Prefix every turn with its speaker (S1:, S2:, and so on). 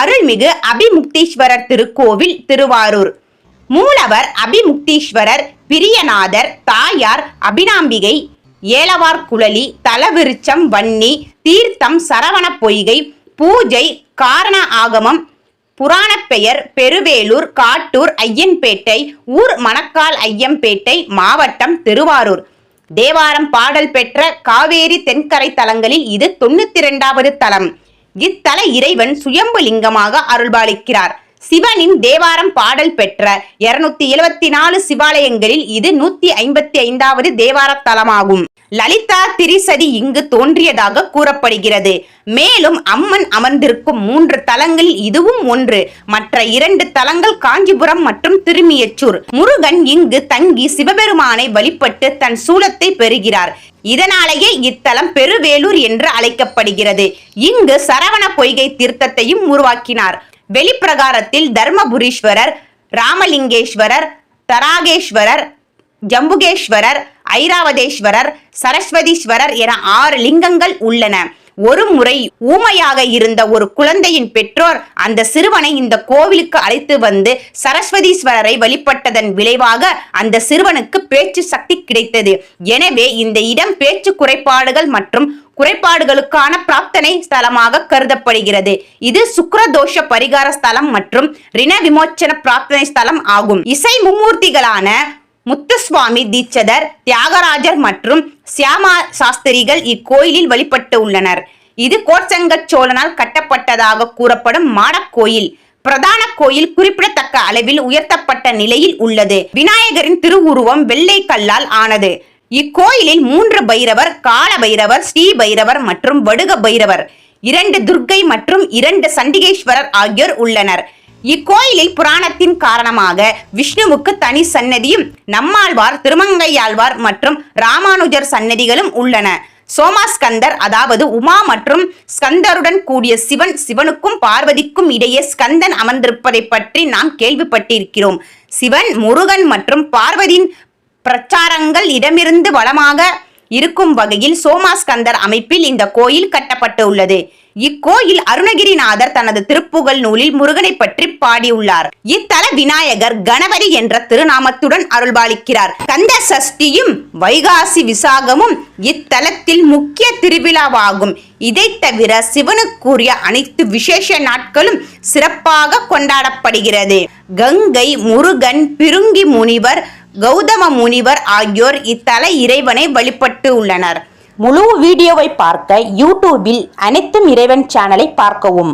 S1: அருள்மிகு அபிமுக்தீஸ்வரர் திருக்கோவில் திருவாரூர். மூலவர் அபிமுக்தீஸ்வரர் பிரியநாதர் தாயார் அபிநாம்பிகை ஏலவார் குழலி தலவிருச்சம் வன்னி தீர்த்தம் சரவண பொய்கை பூஜை காரண ஆகமம் புராணப் பெயர் பெருவேலூர் காட்டூர் ஐயன்பேட்டை ஊர் மணக்கால் ஐயம்பேட்டை மாவட்டம் திருவாரூர். தேவாரம் பாடல் பெற்ற காவேரி தென்கரை தலங்களில் இது தொண்ணூத்தி இரண்டாவது தலம். இத்தல இறைவன் சுயம்பு லிங்கமாக அருள்பாலிக்கிறார். சிவனின் தேவாரம் பாடல் பெற்ற இருநூத்தி எழுவத்தி நாலு சிவாலயங்களில் இது நூத்தி ஐம்பத்தி ஐந்தாவது தேவார தலமாகும். லலிதா திரிசதி இங்கு தோன்றியதாக கூறப்படுகிறது. மேலும் அம்மன் அமர்ந்திருக்கும் மூன்று தலங்களில் இதுவும் ஒன்று. மற்ற இரண்டு தலங்கள் காஞ்சிபுரம் மற்றும் திருமியச்சூர். முருகன் இங்கு தங்கி சிவபெருமானை வழிபட்டு தன் சூலத்தை பெறுகிறார். இதனாலேயே இத்தலம் பெருவேலூர் என்று அழைக்கப்படுகிறது. இங்கு சரவண பொய்கை தீர்த்தத்தையும் உருவாக்கினார். வெளிப்பிரகாரத்தில் தர்மபுரீஸ்வரர் ராமலிங்கேஸ்வரர் தராகேஸ்வரர் ஜம்புகேஸ்வரர் ஐராவதேஸ்வரர் சரஸ்வதீஸ்வரர் என ஆறு லிங்கங்கள் உள்ளன. ஒரு முறை ஊமையாக இருந்த ஒரு குழந்தையின் பெற்றோர் அந்த சிறுவனை இந்த கோவிலுக்கு அழைத்து வந்து சரஸ்வதீஸ்வரரை வழிபட்டதன் விளைவாக அந்த சிறுவனுக்கு பேச்சு சக்தி கிடைத்தது. எனவே இந்த இடம் பேச்சு குறைபாடுகள் மற்றும் குறைபாடுகளுக்கான பிரார்த்தனை ஸ்தலமாக கருதப்படுகிறது. இது சுக்ரதோஷ பரிகார ஸ்தலம் மற்றும் ரிண விமோச்சன பிரார்த்தனை ஸ்தலம் ஆகும். இசை மும்மூர்த்திகளான முத்துசுவாமி தீட்சதர் தியாகராஜர் மற்றும் சியாமா சாஸ்திரிகள் இக்கோயிலில் வழிபட்டு உள்ளனர். இது கோட்சங்கச் சோழனால் கட்டப்பட்டதாக கூறப்படும் மாடக்கோயில் பிரதான கோயில் குறிப்பிடத்தக்க அளவில் உயர்த்தப்பட்ட நிலையில் உள்ளது. விநாயகரின் திருவுருவம் வெள்ளை கல்லால் ஆனது. இக்கோயிலில் மூன்று பைரவர் கால பைரவர் ஸ்ரீ பைரவர் மற்றும் வடுக பைரவர் இரண்டு துர்க்கை மற்றும் இரண்டு சண்டிகேஸ்வரர் ஆகியோர் உள்ளனர். இக்கோயிலில் புராணத்தின் காரணமாக விஷ்ணுவுக்கு தனி சன்னதியும் நம்மாழ்வார் திருமங்கையாழ்வார் மற்றும் ராமானுஜர் சன்னதிகளும் உள்ளன. சோமாஸ்கந்தர் அதாவது உமா மற்றும் ஸ்கந்தருடன் கூடிய சிவன் சிவனுக்கும் பார்வதிக்கும் இடையே ஸ்கந்தன் அமர்ந்திருப்பதை பற்றி நாம் கேள்விப்பட்டிருக்கிறோம். சிவன் முருகன் மற்றும் பார்வதியின் பிரச்சாரங்கள் இடமிருந்து வளமாக இருக்கும் வகையில் சோமாஸ்கந்தர் அமைப்பில் இந்த கோயில் கட்டப்பட்டு உள்ளது இக்கோயில் அருணகிரிநாதர் தனது திருப்புகழ் நூலில் முருகனை பற்றி பாடியுள்ளார். இத்தல விநாயகர் கணபதி என்ற திருநாமத்துடன் அருள்பாலிக்கிறார். கந்த சஷ்டியும் வைகாசி விசாகமும் இத்தலத்தில் முக்கிய திருவிழாவாகும். இதை தவிர சிவனுக்குரிய அனைத்து விசேஷ நாட்களும் சிறப்பாக கொண்டாடப்படுகிறது. கங்கை முருகன் பிருங்கி முனிவர் கௌதம முனிவர் ஆகியோர் இத்தல இறைவனை வழிபட்டு உள்ளனர். முழு வீடியோவை பார்க்க யூடியூபில் அனைத்தும் இறைவன் சேனலை பார்க்கவும்.